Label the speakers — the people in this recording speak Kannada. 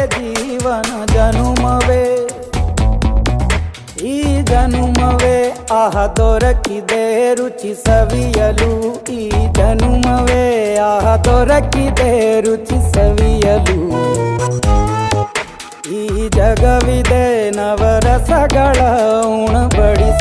Speaker 1: ಕಲೆಯ ಜೀವನ ಜನುಮವೇ ಈ ಜನುಮವೇ ಆಹ ದೊರಕಿದೆ ರುಚಿ ಸವಿಯಲು ಈ ಜನುಮವೇ ಆಹ ದೊರಕಿದೆ ರುಚಿ ಸವಿಯಲು ಈ ಜಗವಿದೆ ನವರಸಗಳ ಉಣಬಡಿಸಲು